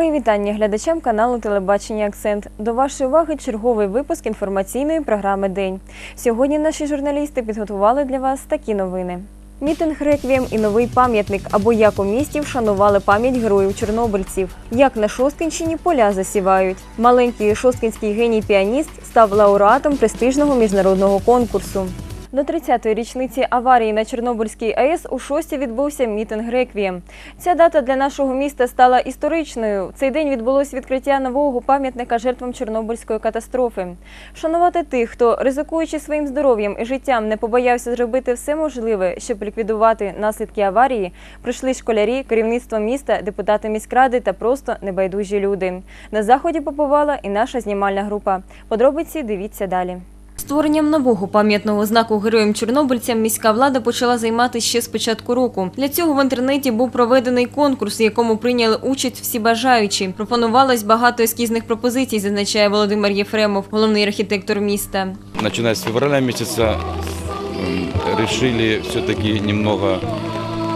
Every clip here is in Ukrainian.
Мої вітання глядачам каналу Телебачення Акцент. До вашої уваги черговий випуск інформаційної програми День. Сьогодні наші журналісти підготували для вас такі новини. Мітинг реквієм і новий пам'ятник або як у місті вшанували пам'ять героїв чорнобильців. Як на Шосткинщині поля засівають. Маленький шосткинський геній-піаніст став лауреатом престижного міжнародного конкурсу. До 30-ї річниці аварії на Чорнобильській АЕС у шості відбувся мітинг реквієм. Ця дата для нашого міста стала історичною. В цей день відбулось відкриття нового пам'ятника жертвам Чорнобильської катастрофи. Шанувати тих, хто, ризикуючи своїм здоров'ям і життям, не побоявся зробити все можливе, щоб ліквідувати наслідки аварії, прийшли школярі, керівництво міста, депутати міськради та просто небайдужі люди. На заході побувала і наша знімальна група. Подробиці дивіться далі. Створенням нового пам'ятного знаку героям чорнобильцям міська влада почала займатися ще з початку року. Для цього в інтернеті був проведений конкурс, в якому прийняли участь всі бажаючі. Пропонувалось багато ескізних пропозицій, зазначає Володимир Єфремов, головний архітектор міста. Начиная с февраля месяца м, решили все-таки немного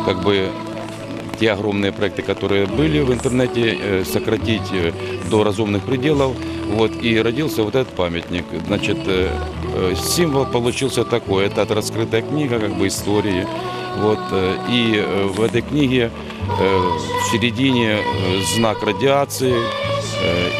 как бы те огромные проекты, которые были в интернете, э, сократить э, до разумных пределов. Вот, и родился вот этот памятник. Значит, э, символ получился такой. Это раскрытая книга как бы истории. Вот, и в этой книге в середине знак радиации,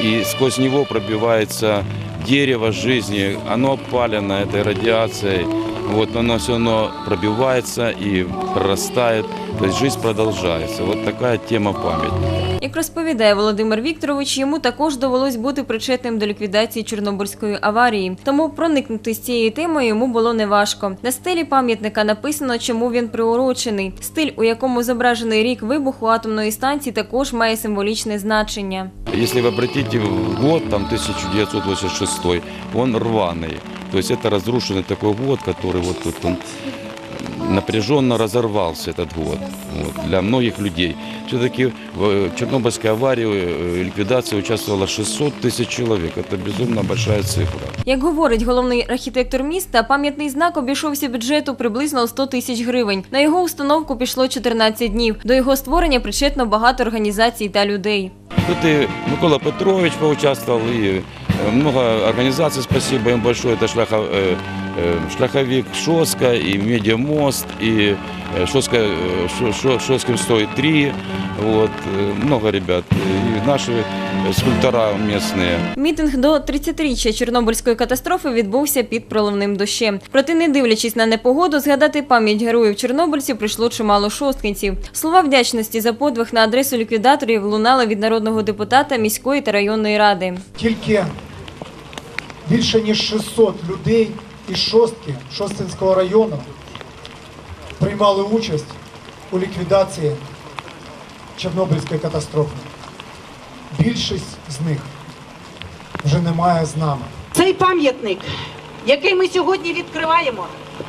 и сквозь него пробивается дерево жизни, оно опалено этой радиацией, вот оно все равно пробивается и прорастает, то есть жизнь продолжается. Вот такая тема памяти. Як розповідає Володимир Вікторович, йому також довелось бути причетним до ліквідації Чорнобильської аварії. Тому проникнути з цією темою йому було неважко. На стелі пам'ятника написано, чому він приурочений. Стиль, у якому зображений рік вибуху атомної станції, також має символічне значення. Если вы обратите в год, там 1986, он рваный. То есть это разрушенный такой год, который вот тут он напряженно разорвался этот год вот, для многих людей. Все-таки в э, Чернобыльской аварии э, ликвидации участвовало 600 тысяч человек. Это безумно большая цифра. Як говорить головний архітектор міста, пам'ятний знак обійшовся бюджету приблизно у 100 тисяч гривень. На його установку пішло 14 днів. До його створення причетно багато організацій та людей. Тут и Микола Петрович поучаствовал, и э, много организаций, спасибо им большое. Это шляхо, э, э, шляховик Шоска, и Медиамост, и э, Шоска, э, Шо- Шо- Шоскин стоит 3. Вот, э, много ребят. И наши э, скульптора местные. Мітинг до 30-річчя Чорнобильської катастрофи відбувся під проливним дощем. Проте, не дивлячись на непогоду, згадати пам'ять героїв чорнобильців прийшло чимало шосткинців. Слова вдячності за подвиг на адресу ліквідаторів лунали від народного депутата міської та районної ради. Тільки більше ніж 600 людей із шостки Шостинського району приймали участь у ліквідації Чорнобильської катастрофи. Більшість з них вже немає з нами. Цей пам'ятник, який ми сьогодні відкриваємо,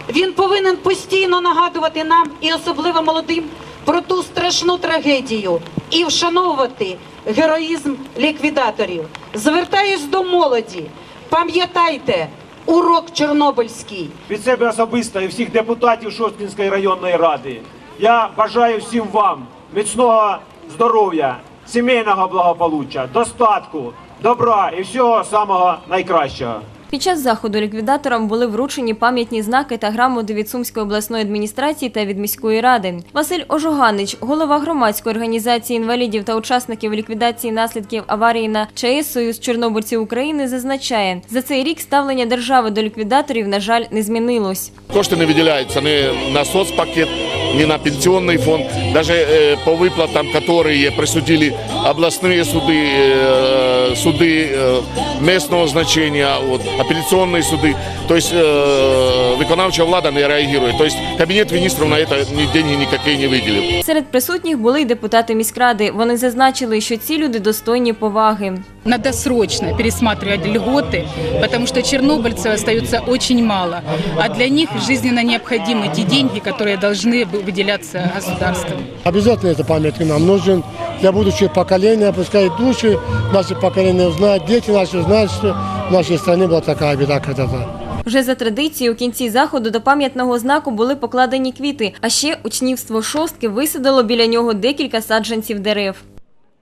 він повинен постійно нагадувати нам і особливо молодим про ту страшну трагедію і вшановувати героїзм ліквідаторів. Звертаюсь до молоді. Пам'ятайте урок Чорнобильський. від себе особисто і всіх депутатів Шосткінської районної ради. Я бажаю всім вам міцного здоров'я, сімейного благополуччя, достатку, добра і всього самого найкращого. Під час заходу ліквідаторам були вручені пам'ятні знаки та грамоти від Сумської обласної адміністрації та від міської ради. Василь Ожоганич, голова громадської організації інвалідів та учасників ліквідації наслідків аварії на ЧАЕС Союз Чорнобильців України, зазначає, за цей рік ставлення держави до ліквідаторів, на жаль, не змінилось. Кошти не виділяються ні на соцпакет, ні на пенсионный фонд. Даже э, по выплатам, которые присудили областные суды, э, суды э, местного значения, вот, апелляционные суды. То есть э, виконавчая влада не реагирует. То есть кабинет министров на это ни деньги никакие не выделил. Серед присутніх були й депутати міськради. Вони зазначили, що ці люди достойні поваги. Надо срочно пересматривать льготы, потому что чернобыльцев остается очень мало, а для них жизненно необходимы те деньги, которые должны бы выделяться государством. Обязательно этот памятник нам нужен для будущего поколения, пускай души наши поколения узнают, дети наши узнают, что в нашей стране была такая беда когда-то. Вже за традицією у кінці заходу до пам'ятного знаку були покладені квіти, а ще учнівство шостки висадило біля нього декілька саджанців дерев.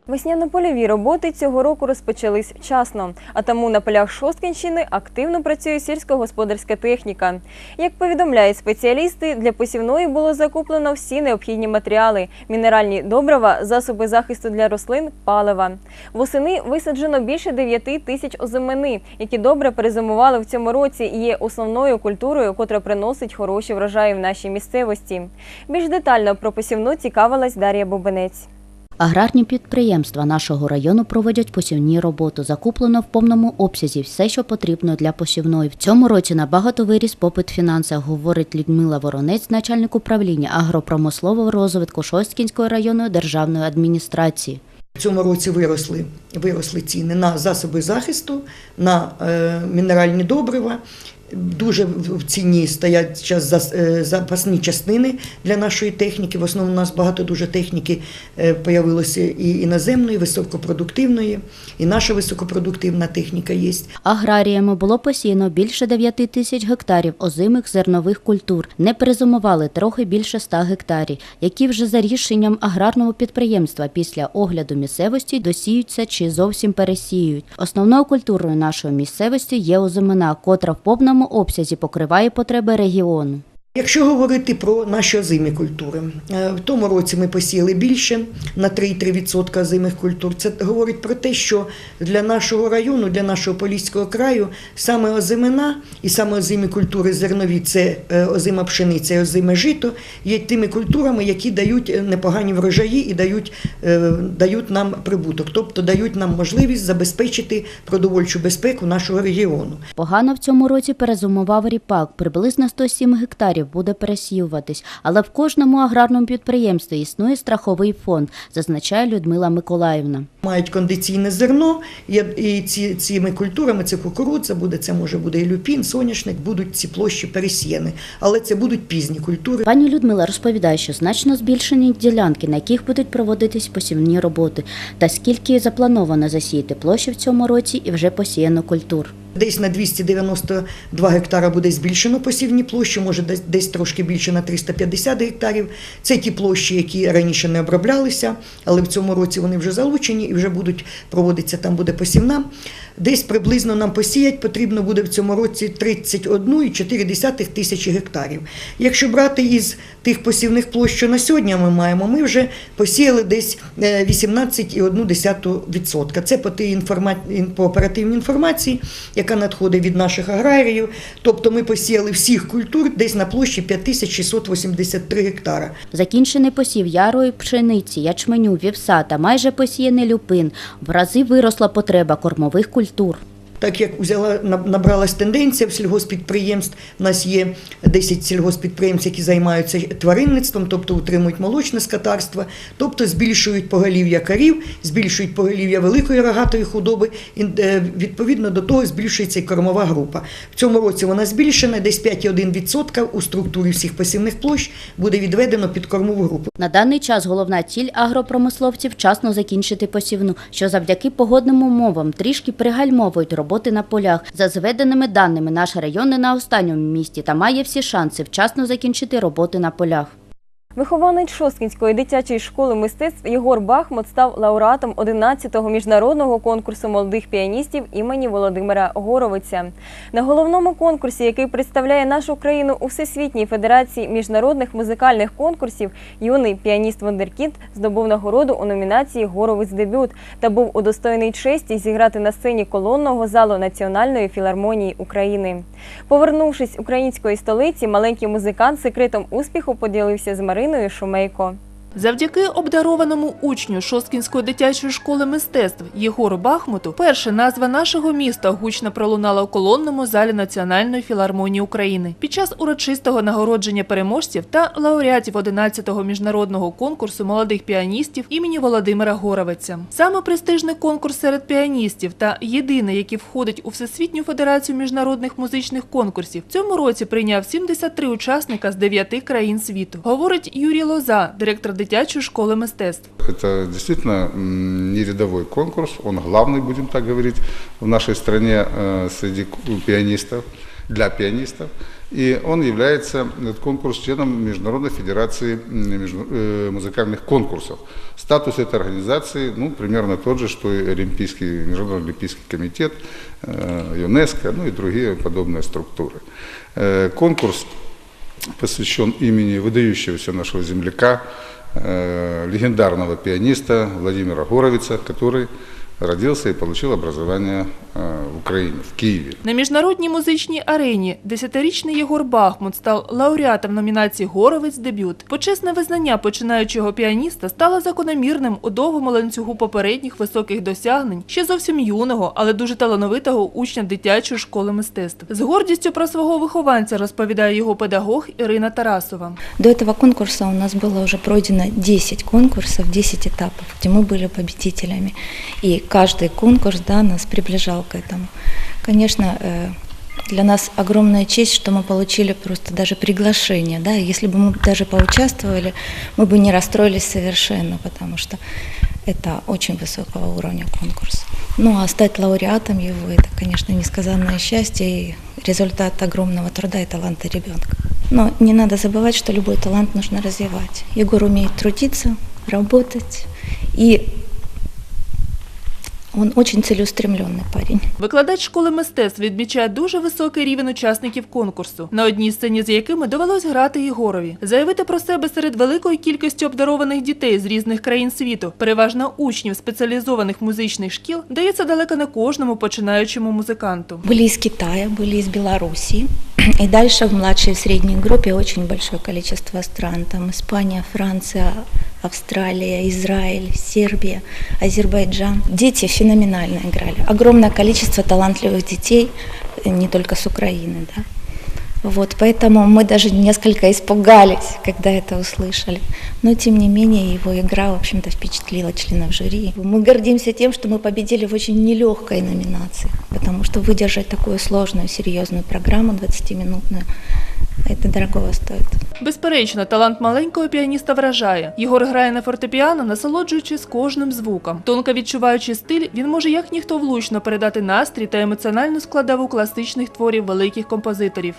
Весняно-польові роботи цього року розпочались вчасно, а тому на полях Шосткінщини активно працює сільськогосподарська техніка. Як повідомляють спеціалісти, для посівної було закуплено всі необхідні матеріали: мінеральні добрива, засоби захисту для рослин, палива. Восени висаджено більше 9 тисяч озимини, які добре перезимували в цьому році і є основною культурою, котра приносить хороші врожаї в нашій місцевості. Більш детально про посівну цікавилась Дар'я Бубенець. Аграрні підприємства нашого району проводять посівні роботи. Закуплено в повному обсязі все, що потрібно для посівної. В цьому році набагато виріс попит в фінансах, говорить Людмила Воронець, начальник управління агропромислового розвитку Шосткінської районної державної адміністрації. В цьому році виросли, виросли ціни на засоби захисту, на е, мінеральні добрива. Дуже в ціні стоять зараз е, запасні частини для нашої техніки. В основному у нас багато дуже техніки е, появилося і іноземної, високопродуктивної, і наша високопродуктивна техніка є. Аграріями було посіяно більше 9 тисяч гектарів озимих зернових культур. Не перезимували трохи більше 100 гектарів, які вже за рішенням аграрного підприємства після огляду місцевості досіються чи зовсім пересіють. Основною культурою нашої місцевості є озимина, котра в повному обсязі покриває потреби регіону. Якщо говорити про наші озимі культури, е, в тому році ми посіяли більше на 3,3% озимих культур. Це говорить про те, що для нашого району, для нашого Поліського краю саме озимина і саме озимі культури зернові це е, озима пшениця і озиме жито, є тими культурами, які дають е, непогані врожаї і дають, дають нам прибуток, тобто дають нам можливість забезпечити продовольчу безпеку нашого регіону. Погано в цьому році перезимував ріпак. Приблизно 107 гектарів буде пересіюватись. Але в кожному аграрному підприємстві існує страховий фонд, зазначає Людмила Миколаївна. Мають кондиційне зерно, і, і ці, цими культурами це кукурудза буде, це може буде і люпін, соняшник, будуть ці площі пересіяні. Але це будуть пізні культури. Пані Людмила розповідає, що значно збільшені ділянки, на яких будуть проводитись посівні роботи, та скільки заплановано засіяти площі в цьому році і вже посіяно культур. Десь на 292 гектара буде збільшено посівні площі, може десь, трошки більше на 350 гектарів. Це ті площі, які раніше не оброблялися, але в цьому році вони вже залучені і вже будуть проводитися, там буде посівна. Десь приблизно нам посіять потрібно буде в цьому році 31,4 тисячі гектарів. Якщо брати із тих посівних площ, що на сьогодні ми маємо, ми вже посіяли десь е, 18,1%. Це по тій інформа... по оперативній інформації, яка надходить від наших аграріїв. Тобто ми посіяли всіх культур десь на площі 5683 гектара. Закінчений посів ярої пшениці, ячменю, вівса та майже посіяний люпин. В рази виросла потреба кормових культур. Так як взяла наб- набралась тенденція в сільгоспідприємств, у нас є 10 сільгоспідприємств, які займаються тваринництвом, тобто утримують молочне скотарство, тобто збільшують поголів'я корів, збільшують поголів'я великої рогатої худоби, і е, відповідно до того збільшується і кормова група. В цьому році вона збільшена, десь 5,1% у структурі всіх посівних площ буде відведено під кормову групу. На даний час головна ціль агропромисловців вчасно закінчити посівну, що завдяки погодним умовам трішки пригальмовують роботи на полях. За зведеними даними, наш район не на останньому місці та має всі шанси вчасно закінчити роботи на полях. Вихованець Шосткінської дитячої школи мистецтв Єгор Бахмут став лауреатом 11-го міжнародного конкурсу молодих піаністів імені Володимира Горовиця. На головному конкурсі, який представляє нашу країну у Всесвітній федерації міжнародних музикальних конкурсів, юний піаніст Вундеркінд здобув нагороду у номінації Горовець дебют та був удостоєний честі зіграти на сцені колонного залу Національної філармонії України. Повернувшись української столиці, маленький музикант секретом успіху поділився з Мариною Шумейко. Завдяки обдарованому учню Шосткінської дитячої школи мистецтв Єгору Бахмуту, перша назва нашого міста гучно пролунала у колонному залі Національної філармонії України під час урочистого нагородження переможців та лауреатів 11-го міжнародного конкурсу молодих піаністів імені Володимира Горовиця. Саме престижний конкурс серед піаністів та єдиний, який входить у Всесвітню федерацію міжнародних музичних конкурсів, цьому році прийняв 73 учасника з 9 країн світу. Говорить Юрій Лоза, директор дитячої школи мистецтв. Это действительно м, не рядовой конкурс, он главный, будем так говорить, в нашей стране э, среди ку- пианистов. для пианистов. И он является, этот конкурс, членом Международной Федерации м, между- э, музыкальных конкурсов. Статус этой организации ну, примерно тот же, что и Олимпийский, Международный Олимпийский комитет, э, ЮНЕСКО, ну и другие подобные структуры. Э, Конкурс посвящен имени выдающегося нашего земляка, э, легендарного пианиста Владимира Горовица, который родился и получил образование э, в Украине, в Киеве. На міжнародній музичній арені десятирічний Єгор Бахмут став лауреатом номінації Горовець дебют. Почесне визнання починаючого піаніста стало закономірним у довгому ланцюгу попередніх високих досягнень ще зовсім юного, але дуже талановитого учня дитячої школи мистецтв. З гордістю про свого вихованця розповідає його педагог Ірина Тарасова. До этого конкурса у нас было уже пройдено 10 конкурсов, 10 этапов, где мы были победителями. И каждый конкурс да, нас приближал к этому. Конечно, э, для нас огромная честь, что мы получили просто даже приглашение. Да? Если бы мы даже поучаствовали, мы бы не расстроились совершенно, потому что это очень высокого уровня конкурс. Ну а стать лауреатом его, это, конечно, несказанное счастье и результат огромного труда и таланта ребенка. Но не надо забывать, что любой талант нужно развивать. Егор умеет трудиться, работать, и он очень целеустремленный парень. Викладач школи мистецтв відмічає дуже високий рівень учасників конкурсу, на одній сцені з якими довелось грати Єгорові. Заявити про себе серед великої кількості обдарованих дітей з різних країн світу, переважно учнів спеціалізованих музичних шкіл, дається далеко не кожному починаючому музиканту. Были из Китая, были из Белоруссии. И дальше в младшей и средней группе очень большое количество стран. Там Испания, Франция, Австралия, Израиль, Сербия, Азербайджан. Дети феноменально играли. Огромное количество талантливых детей, э, не только с Украины, да. Вот, поэтому мы даже несколько испугались, когда это услышали. Но, тем не менее, его игра, в общем-то, впечатлила членов жюри. Мы гордимся тем, что мы победили в очень нелегкой номинации, потому что выдержать такую сложную, серьезную программу 20-минутную, это дорогого стоит. Безперечно, талант маленького піаніста вражає. Єгор грає на фортепіано, насолоджуючись кожним звуком. Тонко відчуваючи стиль, він може як ніхто влучно передати настрій та емоціональну складову класичних творів великих композиторів.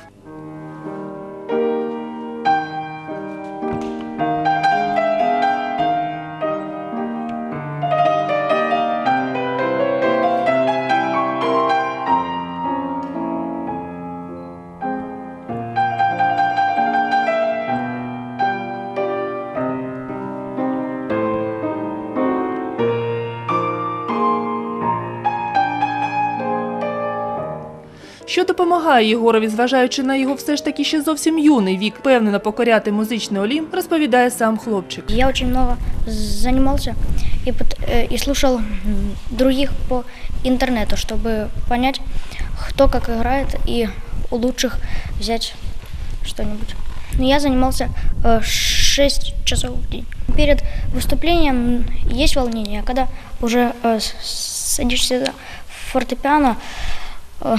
Що допомагає Єгорові, зважаючи на його все ж таки ще зовсім юний вік, впевнено покоряти музичний олімп, розповідає сам хлопчик. Я очень много занимался и, пот- э, и слушал м, других по интернету, чтобы понять, кто как играет и у лучших взять что-нибудь. Но я занимался 6 часов в день. Перед выступлением м, есть волнение, а когда уже э, с- садишься за фортепиано, э,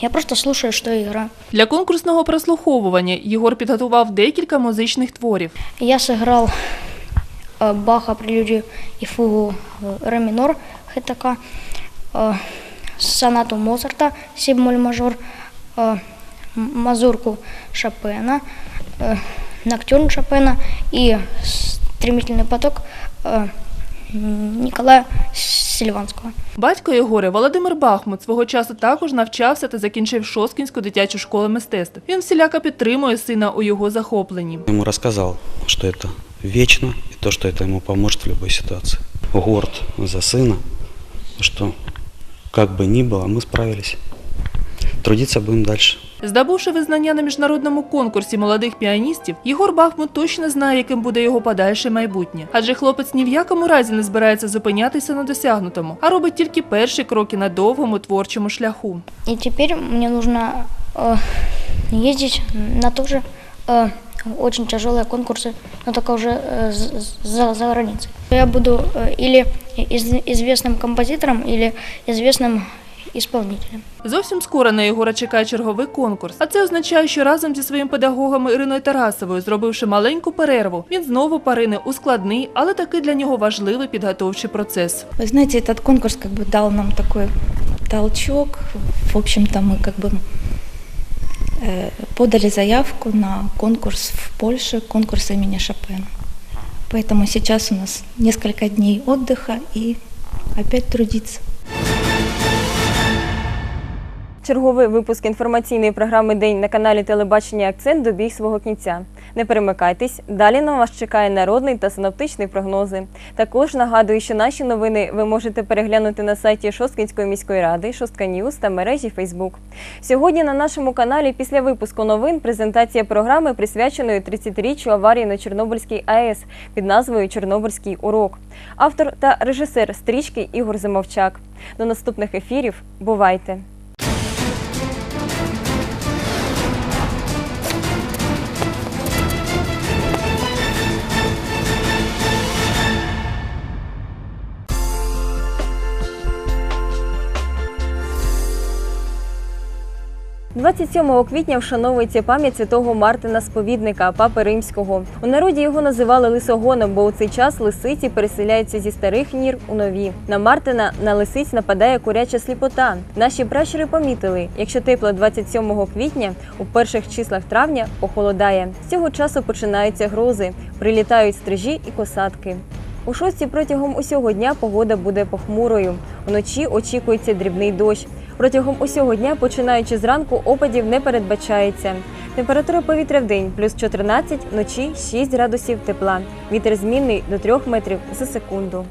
я просто слушаю, что я играю. Для конкурсного прослуховування Єгор підготував декілька музичних творів. Я сыграл э, Баха, прелюдию и фугу э, ре минор хэтака, э, сонату Моцарта, си бемоль мажор, э, м- мазурку Шопена, э, ноктюрн Шопена и стремительный поток э, м, Николая Сильванского. Батько Єгори Володимир Бахмут свого часу також навчався та закінчив Шосткінську дитячу школу мистецтв. Він всіляко підтримує сина у його захопленні. Ему рассказал, что это вечно и то, что это ему поможет в любой ситуации. Горд за сына, что как бы ни было, мы справились. Трудиться будем дальше. Здобувши визнання на міжнародному конкурсі молодих піаністів, Єгор Бахмут точно знає, яким буде його подальше майбутнє. Адже хлопець ні в якому разі не збирається зупинятися на досягнутому, а робить тільки перші кроки на довгому творчому шляху. И теперь мне нужно э, ездить на тоже э, очень тяжелые конкурсы, но только уже э, з- з- за, за границей. Я буду э, или из- известным композитором, или известным исполнителем. Зовсім скоро на Єгора чекає черговий конкурс. А це означає, що разом зі своїм педагогом Іриною Тарасовою, зробивши маленьку перерву, він знову порине у складний, але таки для нього важливий підготовчий процес. Вы знаете, этот конкурс как бы дал нам такой толчок. В общем-то, мы как бы э, подали заявку на конкурс в Польше, конкурс имени Шопена. Поэтому сейчас у нас несколько дней отдыха и опять трудиться. Черговий випуск інформаційної програми День на каналі Телебачення Акцент добіг свого кінця. Не перемикайтесь, далі на вас чекає народний та синоптичний прогнози. Також нагадую, що наші новини ви можете переглянути на сайті Шосткинської міської ради, Шостка Ньюз та мережі Фейсбук. Сьогодні на нашому каналі після випуску новин презентація програми присвяченої 30-річчю аварії на Чорнобильській АЕС під назвою Чорнобильський урок. Автор та режисер стрічки Ігор Зимовчак. До наступних ефірів. Бувайте! – 27 квітня вшановується пам'ять святого Мартина Сповідника, папи римського. У народі його називали лисогоном, бо у цей час лисиці переселяються зі старих нір у нові. На Мартина на лисиць нападає куряча сліпота. Наші пращури помітили, якщо тепло 27 квітня, у перших числах травня похолодає. З цього часу починаються грози, прилітають стрижі і косатки. У шостій протягом усього дня погода буде похмурою. Вночі очікується дрібний дощ. Протягом усього дня, починаючи зранку, опадів не передбачається. Температура повітря в день плюс 14, вночі 6 градусів тепла. Вітер змінний до 3 метрів за секунду.